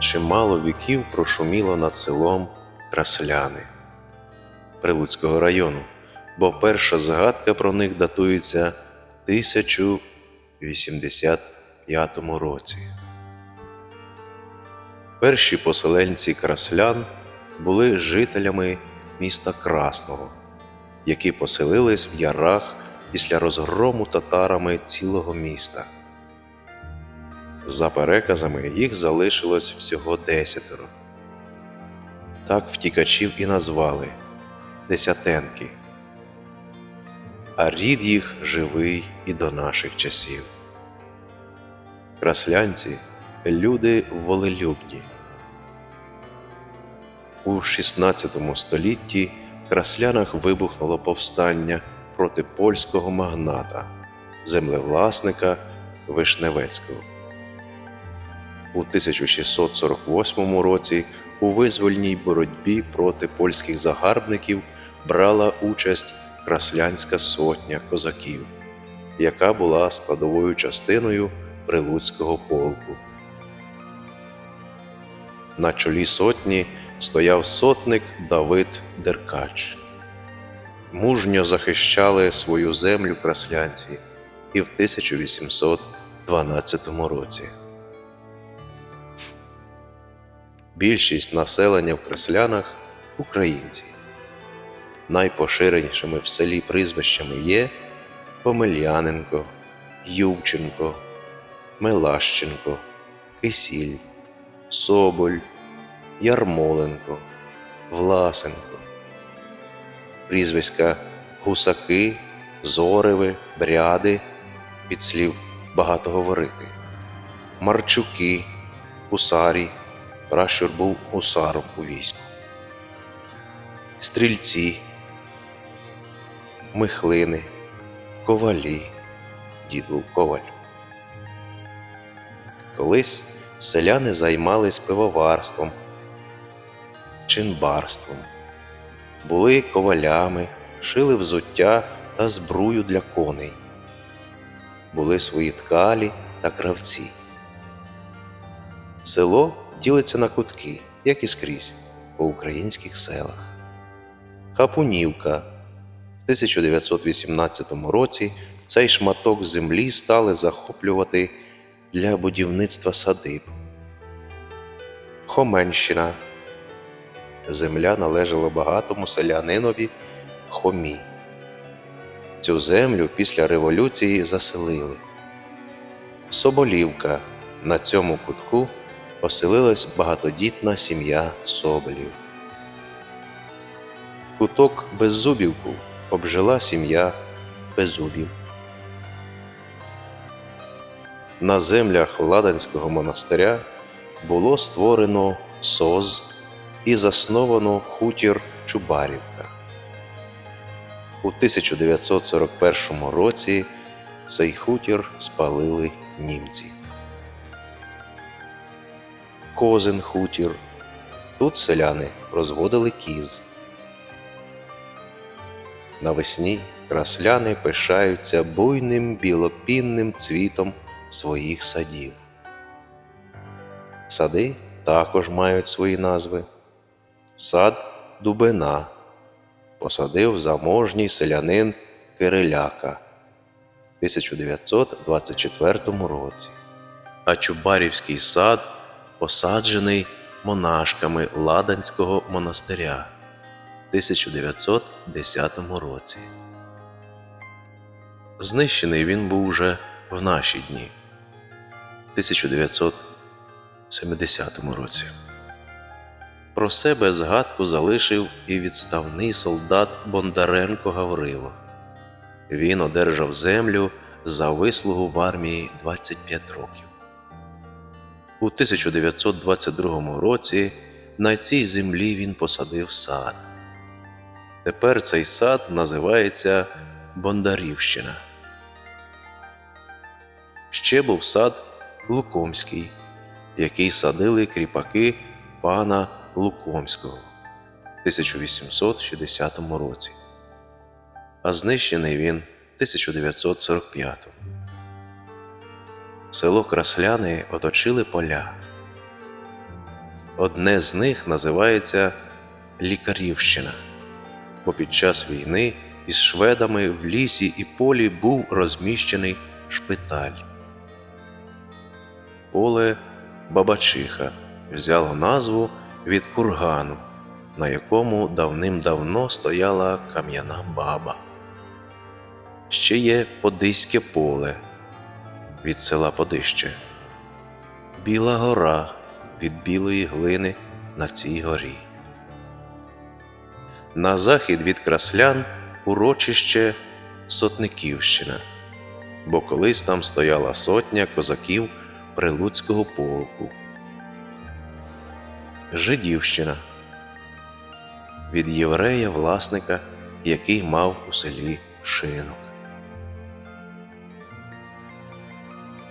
чимало віків прошуміло над селом Красляни Прилуцького району, бо перша згадка про них датується 1085 році. Перші поселенці краслян були жителями міста Красного, які поселились в ярах після розгрому татарами цілого міста. За переказами їх залишилось всього десятеро. Так втікачів і назвали Десятенки. А рід їх живий і до наших часів. Краслянці люди волелюбні. У XVI столітті в краслянах вибухнуло повстання проти польського магната, землевласника Вишневецького. У 1648 році у визвольній боротьбі проти польських загарбників брала участь Краслянська сотня козаків, яка була складовою частиною Прилуцького полку. На чолі сотні стояв сотник Давид Деркач. Мужньо захищали свою землю краслянці і в 1812 році. Більшість населення в Креслянах українці. Найпоширенішими в селі прізвищами є Помеляненко, Ювченко, Мелащенко, Кисіль, Соболь, Ярмоленко, Власенко. Прізвиська Гусаки, Зореви, Бряди від слів багато говорити, Марчуки, Гусарі, Пращур був гусаром у війську. Стрільці, Михлини, Ковалі, дід був коваль. Колись селяни займались пивоварством, чинбарством, були ковалями, шили взуття та збрую для коней, були свої ткалі та кравці. Село ділиться на кутки, як і скрізь, по українських селах. Хапунівка. В 1918 році цей шматок землі стали захоплювати для будівництва садиб. Хоменщина. Земля належала багатому селянинові Хомі. Цю землю після революції заселили. Соболівка. На цьому кутку оселилась багатодітна сім'я Соболів. Куток Беззубівку обжила сім'я Беззубів. На землях Ладанського монастиря було створено СОЗ і засновано хутір Чубарівка. У 1941 році цей хутір спалили німці. Козин хутір. Тут селяни розводили кіз. Навесні красляни пишаються буйним білопінним цвітом своїх садів. Сади також мають свої назви. Сад Дубина посадив заможній селянин Кириляка в 1924 році, а Чубарівський сад посаджений монашками Ладанського монастиря в 1910 році. Знищений він був уже в наші дні, в 1970 році. Про себе згадку залишив і відставний солдат Бондаренко Гаврило. Він одержав землю за вислугу в армії 25 років. У 1922 році на цій землі він посадив сад. Тепер цей сад називається Бондарівщина. Ще був сад Лукомський, який садили кріпаки пана Лукомського в 1860 році, а знищений він в 1945. Село Красляни оточили поля. Одне з них називається Лікарівщина, бо під час війни із шведами в лісі і полі був розміщений шпиталь. Поле Бабачиха взяло назву від кургану, на якому давним-давно стояла кам'яна баба. Ще є Подиське поле від села Подище, Біла гора від білої глини на цій горі. На захід від краслян урочище Сотниківщина, бо колись там стояла сотня козаків Прилуцького полку. Жидівщина від єврея власника, який мав у селі шинок.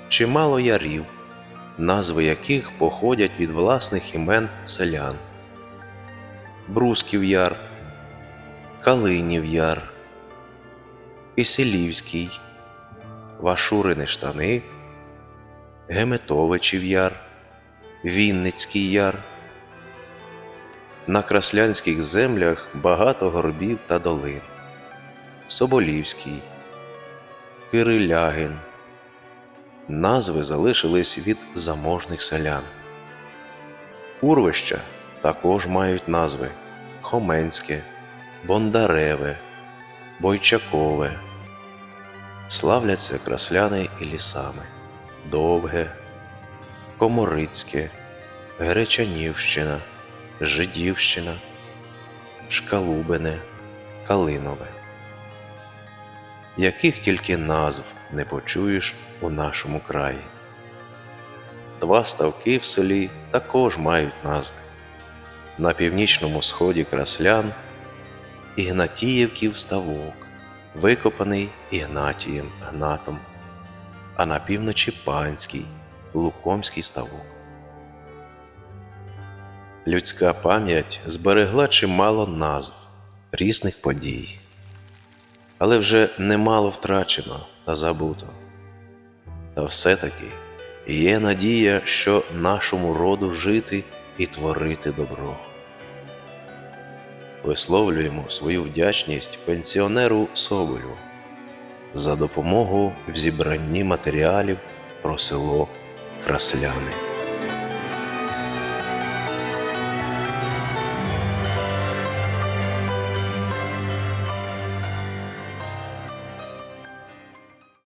Чимало ярів, назви яких походять від власних імен селян. Брусків яр, Калинів яр, Киселівський, Вашурини штани, Геметовичів яр, Вінницький яр. На краслянських землях багато горбів та долин. Соболівський, Кирилягин. Назви залишились від заможних селян. Урвища також мають назви Хоменське, Бондареве, Бойчакове. Славляться красляни і лісами Довге, Коморицьке, Гречанівщина, Жидівщина, Шкалубине, Калинове. Яких тільки назв не почуєш у нашому краї. Два ставки в селі також мають назви. На північному сході краслян Ігнатіївків ставок, викопаний Ігнатієм Гнатом, а на півночі Панський, Лукомський ставок. Людська пам'ять зберегла чимало назв різних подій, але вже немало втрачено та забуто. Та все-таки є надія, що нашому роду жити і творити добро. Висловлюємо свою вдячність пенсіонеру Соболю за допомогу в зібранні матеріалів про село Красляни.